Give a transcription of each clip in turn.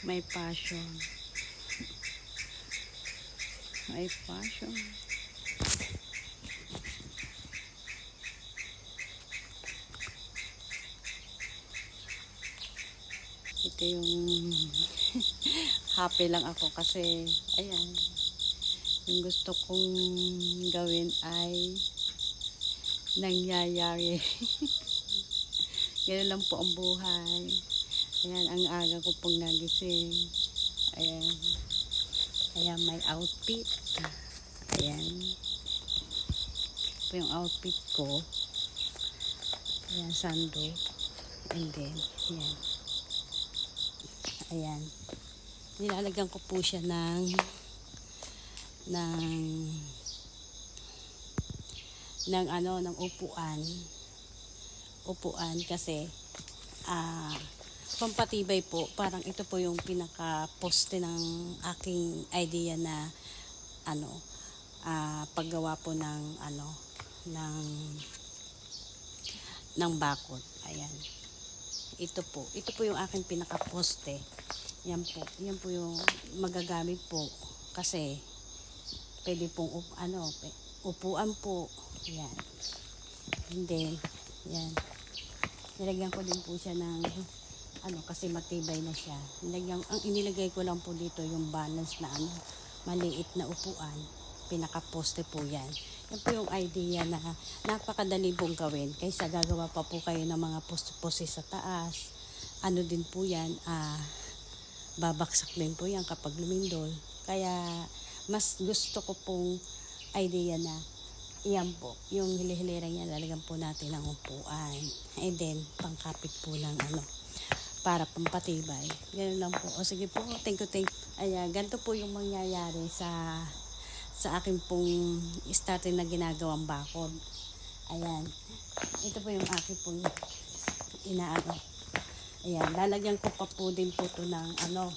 May passion. May passion. Ito yung happy lang ako kasi ayan yung gusto kong gawin ay nangyayari. Ganun lang po ang buhay. Ayan, ang aga ko pong nagising. Ayan. Ayan, may outfit. Ayan. Ito yung outfit ko. Ayan, sando. And then, ayan. Ayan. Nilalagyan ko po siya ng ng ng ano, ng upuan. Upuan kasi ah pampatibay po. Parang ito po yung pinaka-poste ng aking idea na ano, ah paggawa po ng ano, ng ng bakod. Ayan. Ito po. Ito po yung aking pinaka-poste. Yan po. Yan po yung magagamit po. Kasi pwede pong up, ano, upuan po. Yan. And then, yan. Nilagyan ko din po siya ng ano kasi matibay na siya. Nilagyan, ang inilagay ko lang po dito yung balance na ano, maliit na upuan. Pinaka-poste po yan. Yan po yung idea na napakadali pong gawin kaysa gagawa pa po kayo ng mga poste-poste sa taas. Ano din po yan, ah, babaksak din po yan kapag lumindol. Kaya mas gusto ko pong idea na iyan po, yung hilihilirang yan, lalagyan po natin ng upuan. And then, pangkapit po ng ano, para pampatibay. Ganun lang po. O sige po, thank you, thank you. Ayan, ganito po yung mangyayari sa sa akin pong starting na ginagawang bakod. Ayan. Ito po yung akin pong inaano. Ayan, lalagyan ko pa po din po to ng ano,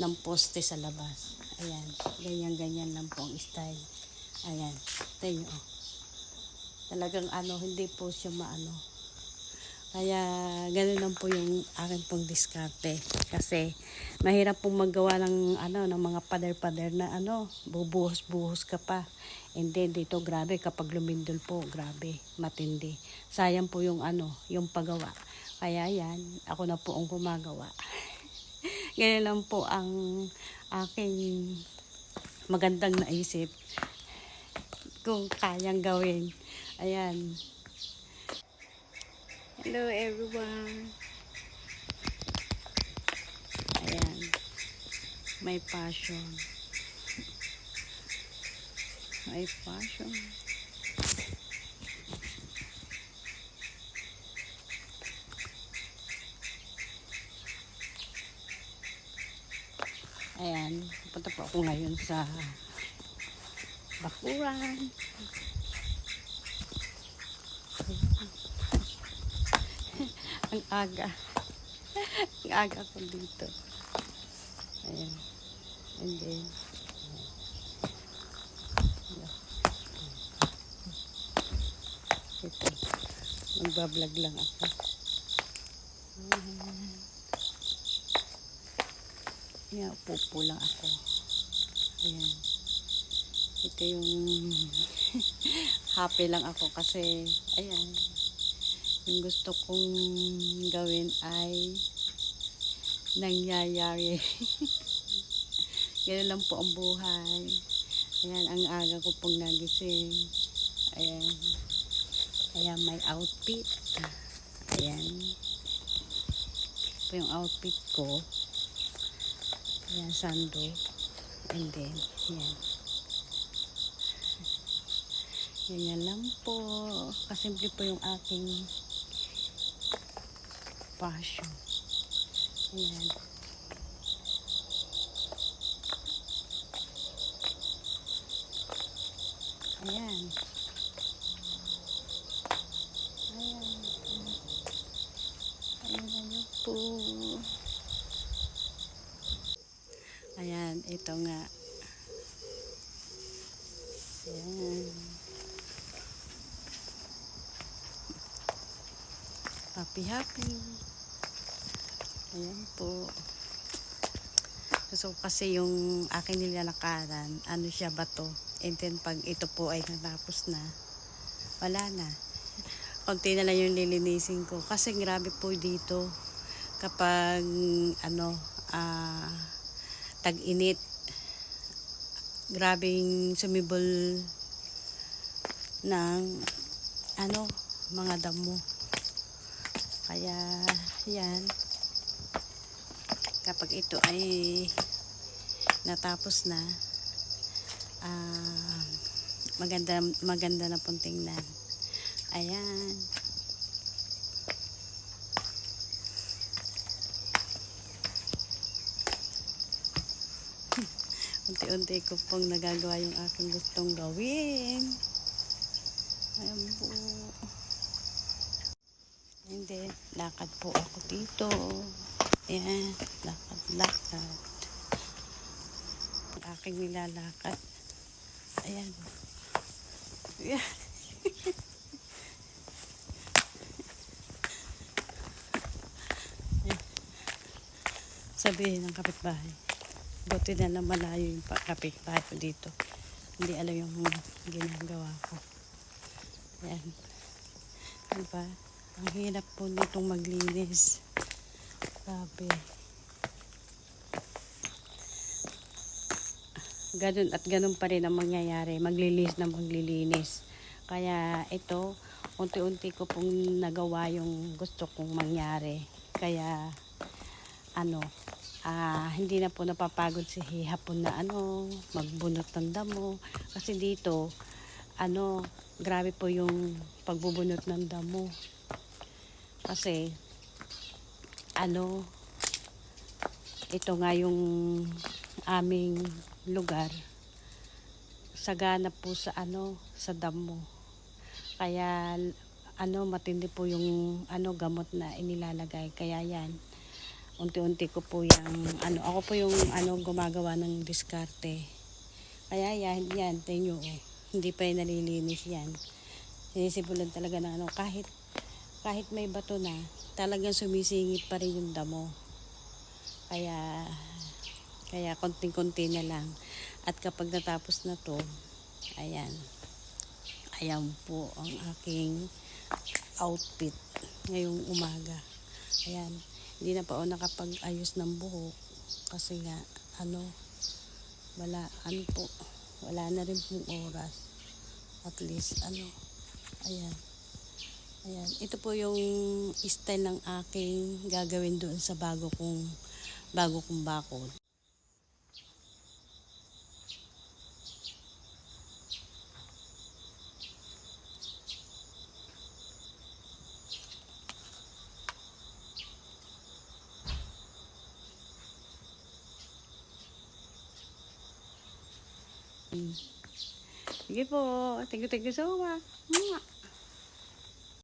ng poste sa labas. Ayan, ganyan-ganyan lang po ang style. Ayan, tayo oh. Talagang ano, hindi po siya maano. Kaya ganun lang po yung akin pong diskarte. Kasi mahirap pong maggawa ng ano ng mga pader-pader na ano, bubuhos-buhos ka pa. And then dito grabe kapag lumindol po, grabe, matindi. Sayang po yung ano, yung paggawa. Kaya yan, ako na po ang gumagawa. Ganyan lang po ang aking magandang naisip kung kayang gawin. Ayan. Hello everyone. Ayan. May passion. May passion. Ayan. Punta po ako ngayon sa Bakuran. Ang aga. Ang aga ko dito. Ayan. And then, ito. Magbablog lang ako. Ayan, upo lang ako. Ayan. Ito yung happy lang ako kasi, ayan, yung gusto kong gawin ay nangyayari. Ganun lang po ang buhay. Ayan, ang aga ko pong nagising. Ayan. Ayan, may outfit. Ayan. Ito yung outfit ko. Ayan, sando. And then, ayan. Ganyan lang po. Kasimple po yung aking passion. Ayan. Ayan. Ayan. Ayan ito nga. Ayan. Happy, happy. Ayan po. So kasi yung aking nilalakaran, ano siya bato. And then pag ito po ay natapos na, wala na. Konti na lang yung lilinisin ko. Kasi grabe po dito kapag ano, ah, tag-init. Grabing sumibol ng ano, mga damo. Kaya, yan. Kapag ito ay natapos na, ah, maganda, maganda na pong tingnan. Ayan. Unti-unti ko pong nagagawa yung aking gustong gawin. Ayan po. Hindi, lakad po ako dito. Ayan, lakad-lakad. Aking nilalakad. Ayan. Ayan. Sabihin ng kapitbahay. Buti na lang malayo yung kapitbahay ko dito. Hindi alam yung ginagawa ko. Ayan. Diba? Ang hirap po nitong maglinis. Grabe. Ganun at ganun pa rin ang mangyayari. Maglilis na maglilinis. Kaya ito, unti-unti ko pong nagawa yung gusto kong mangyari. Kaya, ano, ah, hindi na po napapagod si hapon na ano, magbunot ng damo. Kasi dito, ano, grabe po yung pagbubunot ng damo. Kasi, ano, ito nga yung aming lugar. Sagana po sa ano, sa damo. Kaya, ano, matindi po yung ano, gamot na inilalagay. Kaya yan, unti-unti ko po yung, ano, ako po yung ano, gumagawa ng diskarte. Kaya yan, yan, tingnan nyo, oh. hindi pa yung nalilinis yan. Sinisibulan talaga ng ano, kahit kahit may bato na, talagang sumisingit pa rin yung damo. Kaya, kaya konting-konti na lang. At kapag natapos na to, ayan, ayan po ang aking outfit ngayong umaga. Ayan, hindi na pa ako nakapag-ayos ng buhok kasi nga, ano, wala, ano po, wala na rin pong oras. At least, ano, ayan. Ayan, ito po yung style ng aking gagawin doon sa bago kong bago kong bakod. Sige po, thank you, thank you so much.